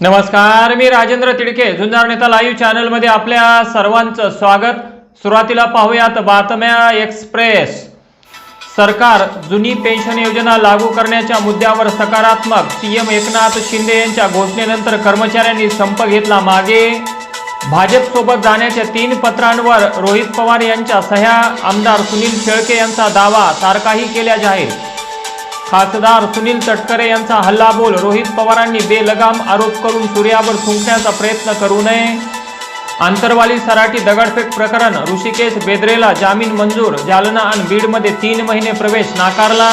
नमस्कार मी राजेंद्र तिडके जुंजार नेता लाईव्ह चॅनलमध्ये आपल्या सर्वांचं स्वागत. सुरुवातीला पाहूयात बातम्या एक्सप्रेस सरकार जुनी पेन्शन योजना लागू करण्याच्या मुद्द्यावर सकारात्मक. सीएम एकनाथ शिंदे यांच्या घोषणेनंतर कर्मचाऱ्यांनी संप घेतला मागे. भाजपसोबत जाण्याच्या तीन पत्रांवर रोहित पवार यांच्या सह्या. आमदार सुनील शेळके यांचा दावा तारखाही केल्या जाहीर. खासदार सुनील तटकरे यांचा हल्लाबोल. रोहित पवारांनी बेलगाम आरोप करून सूर्यावर थुंकण्याचा प्रयत्न करू नये. आंतरवाली सराठी दगडफेक प्रकरण. ऋषिकेश बेदरेला जामीन मंजूर. जालना आणि बीडमध्ये तीन महिने प्रवेश नाकारला.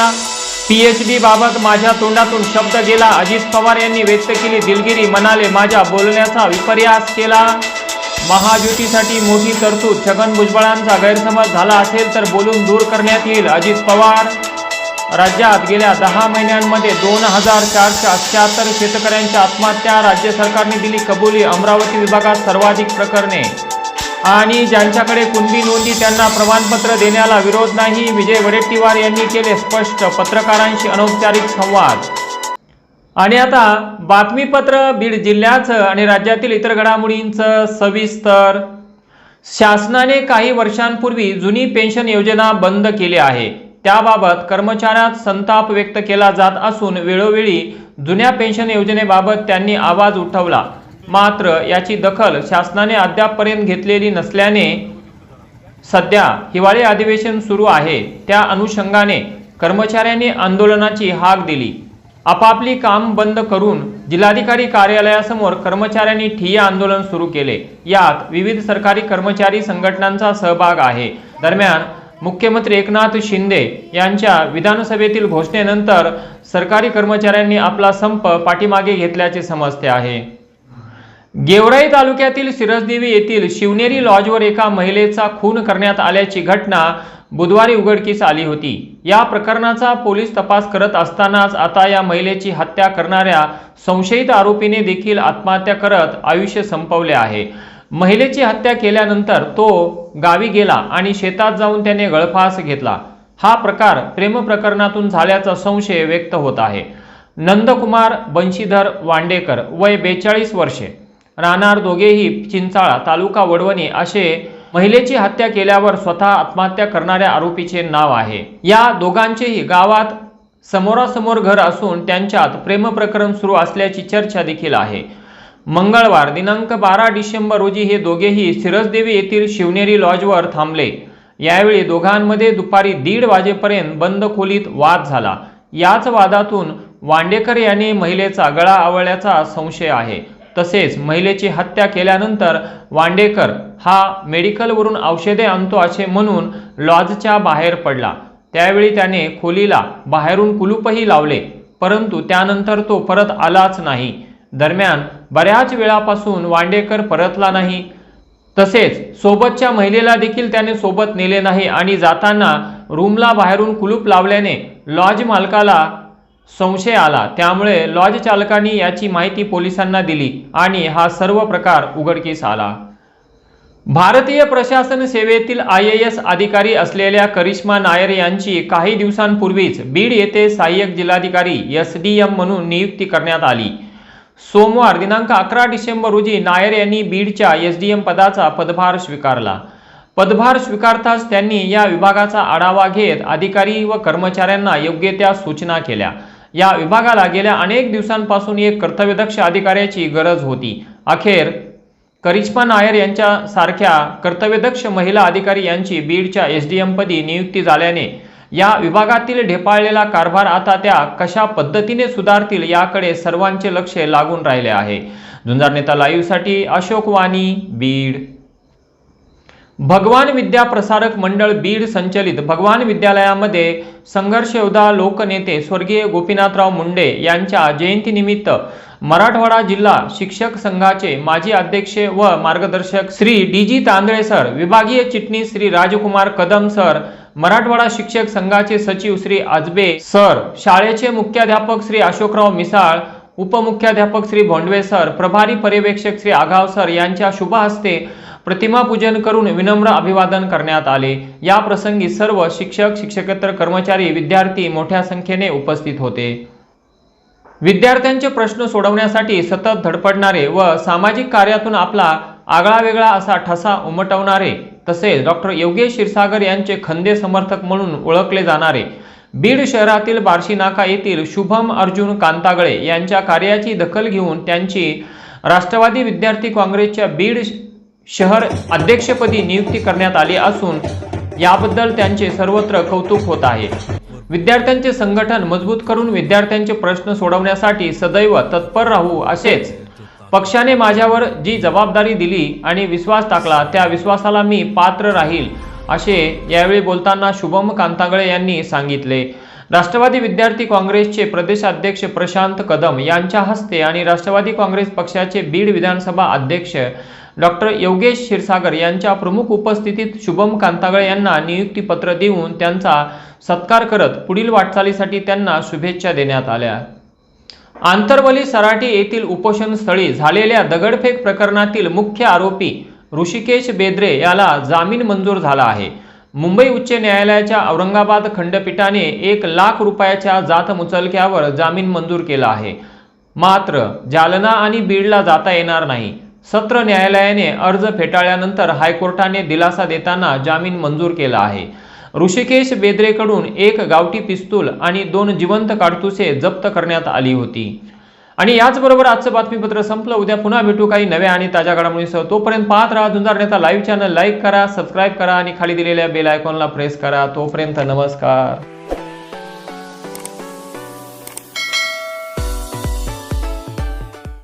पीएचडी बाबत माझ्या तोंडातून शब्द गेला. अजित पवार यांनी व्यक्त केली दिलगिरी म्हणाले माझ्या बोलण्याचा विपर्यास केला. महायुतीसाठी मोठी तरतूद. छगन भुजबळांचा गैरसमज झाला असेल तर बोलून दूर करण्यात येईल अजित पवार. राज्यात गेल्या दहा महिन्यांमध्ये दोन हजार चारशे अठ्याहत्तर शेतकऱ्यांच्या आत्महत्या राज्य सरकारने दिली कबुली अमरावती विभागात सर्वाधिक प्रकरणे. आणि ज्यांच्याकडे कुणबी नोंदी त्यांना प्रमाणपत्र देण्याला विरोध नाही विजय वडेट्टीवार यांनी केले स्पष्ट पत्रकारांशी अनौपचारिक संवाद. आणि आता बातमीपत्र बीड जिल्ह्याचं आणि राज्यातील इतर घडामोडींचं सविस्तर. शासनाने काही वर्षांपूर्वी जुनी पेन्शन योजना बंद केली आहे. त्याबाबत कर्मचाऱ्यात संताप व्यक्त केला जात असून वेळोवेळी जुन्या पेन्शन योजनेबाबत त्यांनी आवाज उठवला. मात्र याची दखल शासनाने अद्यापपर्यंत घेतलेली नसल्याने सध्या हिवाळी अधिवेशन सुरू आहे. त्या अनुषंगाने कर्मचाऱ्यांनी आंदोलनाची हाक दिली. आपापली काम बंद करून जिल्हाधिकारी कार्यालयासमोर कर्मचाऱ्यांनी ठिय्या आंदोलन सुरू केले. यात विविध सरकारी कर्मचारी संघटनांचा सहभाग आहे. दरम्यान मुख्यमंत्री एकनाथ शिंदे यांच्या विधानसभेतील घोषणेनंतर सरकारी कर्मचाऱ्यांनी आपला संप पाठीमागे घेतल्याचे समजते आहे. गेवराई तालुक्यातील सिरसदेवी येथील शिवनेरी लॉजवर एका महिलेचा खून करण्यात आल्याची घटना बुधवारी उघडकीस आली होती. या प्रकरणाचा पोलीस तपास करत असतानाच आता या महिलेची हत्या करणाऱ्या संशयित आरोपीने देखील आत्महत्या करत आयुष्य संपवले आहे. महिलेची हत्या केल्यानंतर तो गावी गेला आणि शेतात जाऊन त्याने गळफास घेतला. हा प्रकार प्रेम प्रकरणातून झाल्याचा संशय व्यक्त होत आहे. नंदकुमार बंशीधर वांडेकर वय बेचाळीस वर्षे. राहणार दोघेही चिंचाळा तालुका वडवणी असे महिलेची हत्या केल्यावर स्वतः आत्महत्या करणाऱ्या आरोपीचे नाव आहे. या दोघांचेही गावात समोरासमोर घर असून त्यांच्यात प्रेमप्रकरण सुरू असल्याची चर्चा देखील आहे. मंगळवार दिनांक बारा डिसेंबर रोजी हे दोघेही सिरसदेवी येथील शिवनेरी लॉजवर थांबले. यावेळी दोघांमध्ये दुपारी दीड वाजेपर्यंत बंद खोलीत वाद झाला. याच वादातून वांडेकर यांनी महिलेचा गळा आवळल्याचा संशय आहे. तसेच महिलेची हत्या केल्यानंतर वांडेकर हा मेडिकलवरून औषधे आणतो असे म्हणून लॉजच्या बाहेर पडला. त्यावेळी त्याने खोलीला बाहेरून कुलूपही लावले परंतु त्यानंतर तो परत आलाच नाही. दरम्यान बऱ्याच वेळापासून वांडेकर परतला नाही. तसेच सोबतच्या महिलेला देखील त्याने सोबत नेले नाही आणि जाताना रूमला बाहेरून कुलूप लावल्याने लॉज मालकाला संशय आला. त्यामुळे लॉज चालकांनी याची माहिती पोलिसांना दिली आणि हा सर्व प्रकार उघडकीस आला. भारतीय प्रशासन सेवेतील आय ए एस अधिकारी असलेल्या करिश्मा नायर यांची काही दिवसांपूर्वीच बीड येथे सहाय्यक जिल्हाधिकारी एस डी एम म्हणून नियुक्ती करण्यात आली. सोमवार दिनांक अकरा डिसेंबर रोजी नायर यांनी बीडच्या एस डी एम पदाचा पदभार स्वीकारला. पदभार स्वीकारताच त्यांनी या विभागाचा आढावा घेत अधिकारी व कर्मचाऱ्यांना योग्य त्या सूचना केल्या. या विभागाला गेल्या अनेक दिवसांपासून एक कर्तव्यदक्ष अधिकाऱ्याची गरज होती. अखेर करिश्मा नायर यांच्यासारख्या कर्तव्यदक्ष महिला अधिकारी यांची बीडच्या एस डी एम पदी नियुक्ती झाल्याने या विभागातील ढेपाळलेला कारभार आता त्या कशा पद्धतीने सुधारतील याकडे सर्वांचे लक्ष लागून राहिले आहे. झुंजार नेता लाईव्हसाठी अशोक वाणी बीड. भगवान विद्या प्रसारक मंडळ बीड संचलित भगवान विद्यालयामध्ये संघर्षयोद्धा लोकनेते स्वर्गीय गोपीनाथराव मुंडे यांच्या जयंतीनिमित्त मराठवाडा जिल्हा शिक्षक संघाचे माजी अध्यक्ष व मार्गदर्शक Shri D G Tandale sir विभागीय चिटणीस श्री राजकुमार कदम सर मराठवाडा शिक्षक संघाचे सचिव श्री आजबे सर शाळेचे मुख्याध्यापक श्री अशोकराव मिसाळ उपमुख्याध्यापक श्री भोंडवे सर प्रभारी पर्यवेक्षक श्री आघाव सर यांच्या शुभ हस्ते प्रतिमा पूजन करून विनम्र अभिवादन करण्यात आले. या प्रसंगी सर्व शिक्षक शिक्षकेतर कर्मचारी विद्यार्थी मोठ्या संख्येने उपस्थित होते. विद्यार्थ्यांचे प्रश्न सोडवण्यासाठी सतत धडपडणारे व सामाजिक कार्यातून आपला आगळा वेगळा असा ठसा उमटवणारे तसेच डॉक्टर योगेश क्षीरसागर यांचे खंदे समर्थक म्हणून ओळखले जाणारे बीड शहरातील बार्शी नाका येथील शुभम अर्जुन कांतागळे यांच्या कार्याची दखल घेऊन त्यांची राष्ट्रवादी विद्यार्थी काँग्रेसच्या बीड शहर अध्यक्षपदी नियुक्ती करण्यात आली असून याबद्दल त्यांचे सर्वत्र कौतुक होत आहे. विद्यार्थ्यांचे संघटन मजबूत करून विद्यार्थ्यांचे प्रश्न सोडवण्यासाठी सदैव तत्पर राहू असेच. पक्षाने माझ्यावर जी जबाबदारी दिली आणि विश्वास टाकला त्या विश्वासाला मी पात्र राहील असे यावेळी बोलताना शुभम कांतागळे यांनी सांगितले. राष्ट्रवादी विद्यार्थी काँग्रेसचे प्रदेशाध्यक्ष प्रशांत कदम यांच्या हस्ते आणि राष्ट्रवादी काँग्रेस पक्षाचे बीड विधानसभा अध्यक्ष डॉक्टर योगेश क्षीरसागर यांच्या प्रमुख उपस्थितीत शुभम कांतागळे यांना नियुक्तीपत्र देऊन त्यांचा सत्कार करत पुढील वाटचालीसाठी त्यांना शुभेच्छा देण्यात आल्या. आंतरवली सराटी येथील उपोषणस्थळी झालेल्या दगडफेक प्रकरणातील मुख्य आरोपी ऋषिकेश बेद्रे याला जामीन मंजूर झाला आहे. मुंबई उच्च न्यायालयाच्या औरंगाबाद खंडपीठाने एक लाख रुपयाच्या जात मुचलक्यावर जामीन मंजूर केला आहे. मात्र जालना आणि बीडला जाता येणार नाही. सत्र न्यायालयाने अर्ज फेटाळल्यानंतर हायकोर्टाने दिलासा देताना जामीन मंजूर केला आहे. ऋषिकेश बेद्रेकडून एक गावठी पिस्तूल आणि दोन जिवंत काडतुसे जप्त करण्यात आली होती. आणि याचबरोबर आजचं बातमीपत्र संपलं. उद्या पुन्हा भेटू काही नव्या आणि ताज्या घडामोडीसह. तोपर्यंत पाहत राहा Zunjar Neta live channel. Like करा सबस्क्राईब करा आणि खाली दिलेल्या बेल आयकॉनला प्रेस करा. तोपर्यंत नमस्कार.